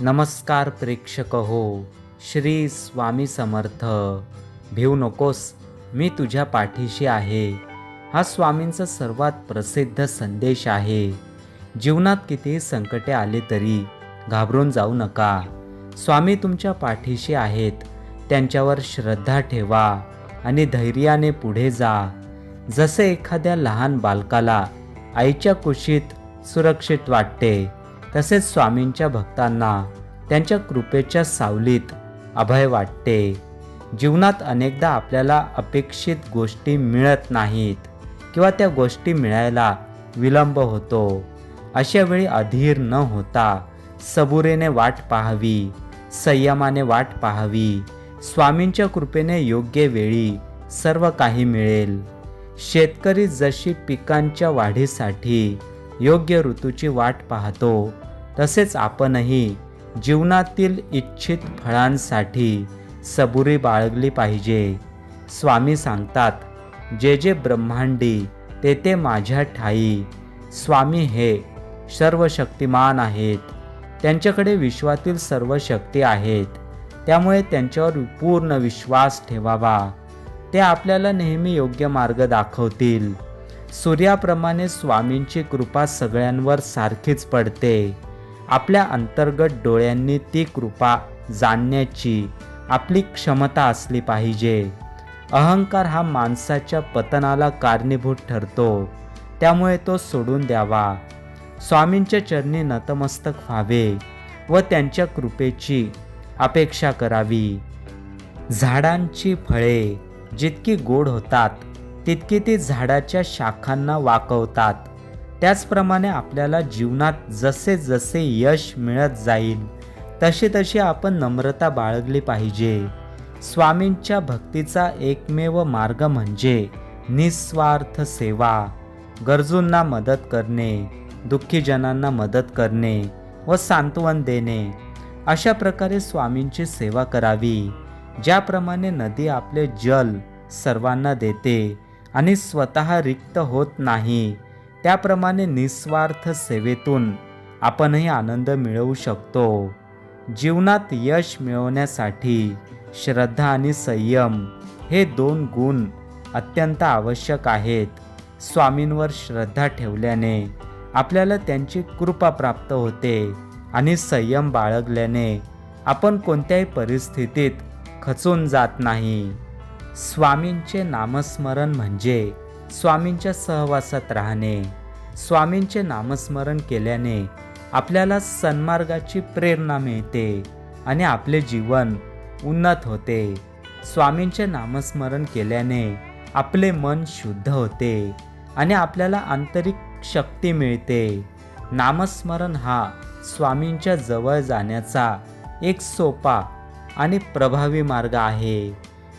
नमस्कार प्रेक्षक हो श्री स्वामी समर्थ. भिऊ नकोस मी तुझ्या पाठीशी आहे. हा स्वामींचा सर्वात प्रसिद्ध संदेश आहे. जीवनात कितीही संकटे आले तरी घाबरून जाऊ नका. स्वामी तुमच्या पाठीशी आहेत. त्यांच्यावर श्रद्धा ठेवा आणि धैर्याने पुढे जा. जसे एखाद्या लहान बालकाला आईच्या कुशीत सुरक्षित वाटते तसेच स्वामींच्या भक्तांना त्यांच्या कृपेच्या सावलीत अभय वाटते. जीवनात अनेकदा आपल्याला अपेक्षित गोष्टी मिळत नाहीत किंवा त्या गोष्टी मिळायला विलंब होतो. अशा वेळी अधीर न होता सबुरेने वाट पाहावी संयमाने वाट पाहावी स्वामींच्या कृपेने योग्य वेळी सर्व काही मिळेल. शेतकरी जशी पिकांच्या वाढीसाठी योग्य ऋतूची वाट पाहतो. तसेच आपणही जीवनातील इच्छित फळांसाठी सबुरी बाळगली पाहिजे. स्वामी सांगतात जे जे ब्रह्मांडी ते ते माझ्या ठाई. स्वामी हे सर्व शक्तिमान आहेत. त्यांच्याकडे विश्वातील सर्व शक्ती आहेत. त्यामुळे त्यांच्यावर पूर्ण विश्वास ठेवावा. ते आपल्याला नेहमी योग्य मार्ग दाखवतील. सूर्याप्रमाणे स्वामींची कृपा सगळ्यांवर सारखीच पडते. आपल्या अंतर्गत डोळ्यांनी ती कृपा जाणण्याची आपली क्षमता असली पाहिजे. अहंकार हा माणसाच्या पतनाला कारणीभूत ठरतो. त्यामुळे तो सोडून द्यावा. स्वामींच्या चरणी नतमस्तक व्हावे व त्यांच्या कृपेची अपेक्षा करावी. झाडांची फळे जितकी गोड होतात तितकी ती झाडाच्या शाखांना वाकवतात. त्याचप्रमाणे आपल्याला जीवनात जसे जसे यश मिळत जाईल तसे तशी आपण नम्रता बाळगली पाहिजे. स्वामींच्या भक्तीचा एकमेव मार्ग म्हणजे निस्वार्थ सेवा. गरजूंना मदत करणे दुःखीजनांना मदत करणे व सांत्वन देणे. अशा प्रकारे स्वामींची सेवा करावी. ज्याप्रमाणे नदी आपले जल सर्वांना देते आणि स्वतः रिक्त होत नाही. त्याप्रमाणे निस्वार्थ सेवेतून आपणही आनंद मिळवू शकतो. जीवनात यश मिळवण्यासाठी श्रद्धा आणि संयम हे दोन गुण अत्यंत आवश्यक आहेत. स्वामींवर श्रद्धा ठेवल्याने आपल्याला त्यांची कृपा प्राप्त होते आणि संयम बाळगल्याने आपण कोणत्याही परिस्थितीत खचून जात नाही. स्वामींचे नामस्मरण म्हणजे स्वामींच्या सहवासात राहणे. स्वामींचे नामस्मरण केल्याने आपल्याला सन्मार्गाची प्रेरणा मिळते आणि आपले जीवन उन्नत होते. स्वामींचे नामस्मरण केल्याने आपले मन शुद्ध होते आणि आपल्याला आंतरिक शक्ती मिळते. नामस्मरण हा स्वामींच्या जवळ जाण्याचा एक सोपा आणि प्रभावी मार्ग आहे.